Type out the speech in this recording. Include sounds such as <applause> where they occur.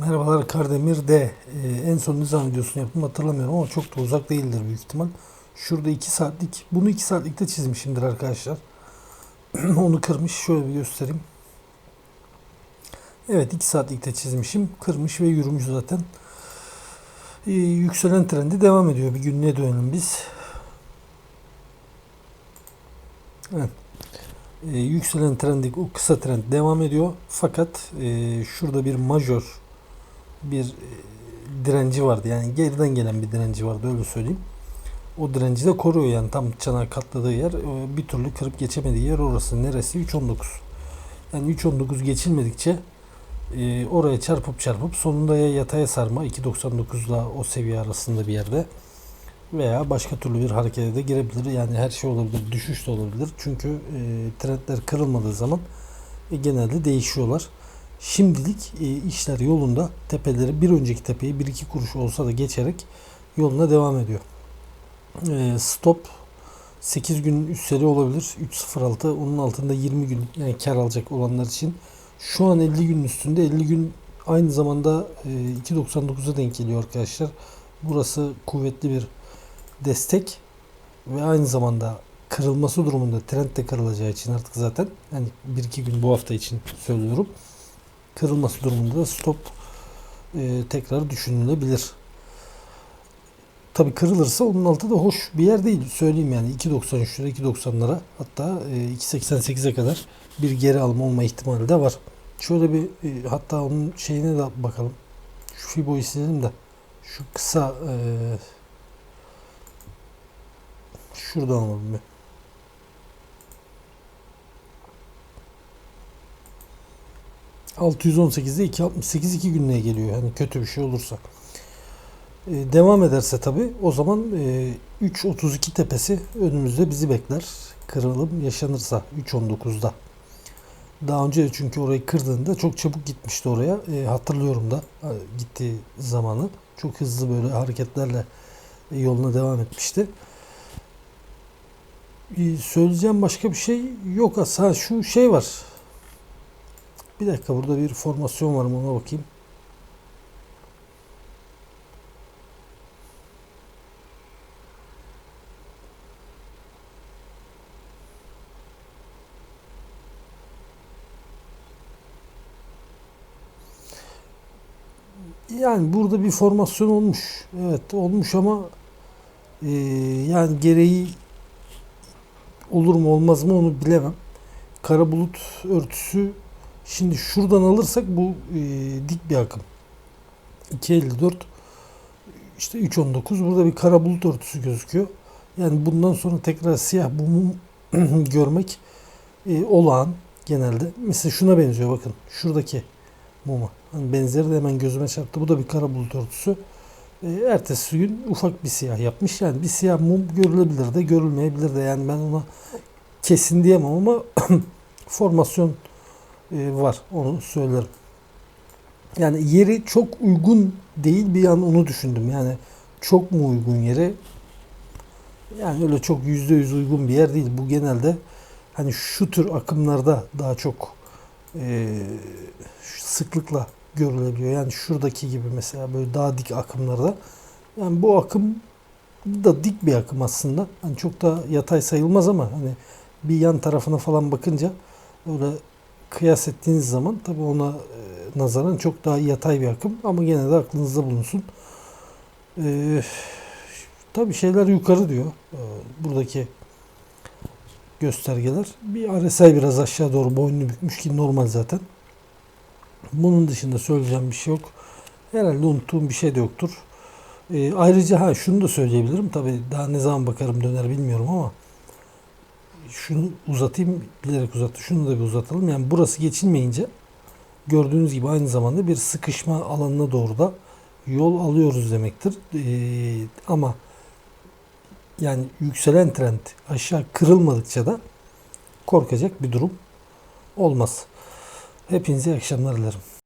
Merhabalar Kardemir'de e, en son ne zaman videosunu yaptım hatırlamıyorum ama çok da uzak değildir büyük ihtimal. Şurada 2 saatlik, bunu 2 saatlikte çizmişimdir arkadaşlar. <clears throat> Onu kırmış, şöyle bir göstereyim. Evet 2 saatlikte çizmişim, kırmış ve yürümüş zaten. E, yükselen trendi devam ediyor. Bir günlüğe dönelim biz. Evet. E, yükselen trendik o kısa trend devam ediyor. Fakat e, şurada bir majör bir e, direnci vardı. Yani geriden gelen bir direnci vardı öyle söyleyeyim. O direnci de koruyor yani tam çanağı katladığı yer e, bir türlü kırıp geçemediği yer orası. Neresi? 3.19. Yani 3.19 geçilmedikçe e, oraya çarpıp çarpıp sonunda ya yataya sarma 2.99 ile o seviye arasında bir yerde veya başka türlü bir harekete de girebilir. Yani her şey olabilir. Düşüş de olabilir. Çünkü e, trendler kırılmadığı zaman e, genelde değişiyorlar. Şimdilik e, işler yolunda. Tepeleri bir önceki tepeyi 1-2 kuruş olsa da geçerek yoluna devam ediyor. E, stop 8 gün üstleri olabilir. 3.06 onun altında 20 gün yani kar alacak olanlar için. Şu an 50 günün üstünde 50 gün aynı zamanda e, 2.99'a denk geliyor arkadaşlar. Burası kuvvetli bir destek ve aynı zamanda kırılması durumunda trend de kırılacağı için artık zaten yani 1-2 gün bu hafta için söylüyorum. Kırılması durumunda da stop e, tekrar düşünülebilir. Tabi kırılırsa onun altı da hoş bir yer değil. Söyleyeyim yani 2.93'lere 2.90'lara hatta e, 2.88'e kadar bir geri alma olma ihtimali de var. Şöyle bir e, hatta onun şeyine de bakalım. Şu Fibo'yu silelim de şu kısa e, şuradan alalım bir. ...618'de 268 2 günlüğe geliyor. Hani kötü bir şey olursa. Ee, devam ederse tabi o zaman e, 3.32 tepesi önümüzde bizi bekler. Kırılım yaşanırsa 3.19'da. Daha önce çünkü orayı kırdığında çok çabuk gitmişti oraya. E, hatırlıyorum da e, gittiği zamanı. Çok hızlı böyle hareketlerle yoluna devam etmişti. E, söyleyeceğim başka bir şey yok aslında. Şu şey var. Bir dakika burada bir formasyon var mı ona bakayım. Yani burada bir formasyon olmuş. Evet olmuş ama e, yani gereği olur mu olmaz mı onu bilemem. Kara bulut örtüsü şimdi şuradan alırsak bu e, dik bir akım. 2.54 işte 3.19 burada bir kara bulut örtüsü gözüküyor. Yani bundan sonra tekrar siyah mum <clears throat> görmek e, olağan genelde. Mesela şuna benziyor bakın. Şuradaki muma. Hani benzeri de hemen gözüme çarptı. Bu da bir kara bulut örtüsü. E, ertesi gün ufak bir siyah yapmış. Yani bir siyah mum görülebilir de görülmeyebilir de. Yani ben ona kesin diyemem ama <clears throat> formasyon var. Onu söylerim. Yani yeri çok uygun değil bir an onu düşündüm. Yani çok mu uygun yere? Yani öyle çok yüzde yüz uygun bir yer değil. Bu genelde hani şu tür akımlarda daha çok e, sıklıkla görülebiliyor. Yani şuradaki gibi mesela böyle daha dik akımlarda. Yani bu akım da dik bir akım aslında. Hani çok da yatay sayılmaz ama hani bir yan tarafına falan bakınca öyle kıyas ettiğiniz zaman tabii ona e, nazaran çok daha yatay bir akım ama gene de aklınızda bulunsun. Ee, tabii şeyler yukarı diyor. Ee, buradaki göstergeler. Bir RSI biraz aşağı doğru boynunu bükmüş ki normal zaten. Bunun dışında söyleyeceğim bir şey yok. Herhalde unuttuğum bir şey de yoktur. Ee, ayrıca ha şunu da söyleyebilirim. Tabii daha ne zaman bakarım döner bilmiyorum ama şunu uzatayım bilerek uzattı. Şunu da bir uzatalım. Yani burası geçilmeyince gördüğünüz gibi aynı zamanda bir sıkışma alanına doğru da yol alıyoruz demektir. Ee, ama yani yükselen trend aşağı kırılmadıkça da korkacak bir durum olmaz. Hepinize akşamlar dilerim.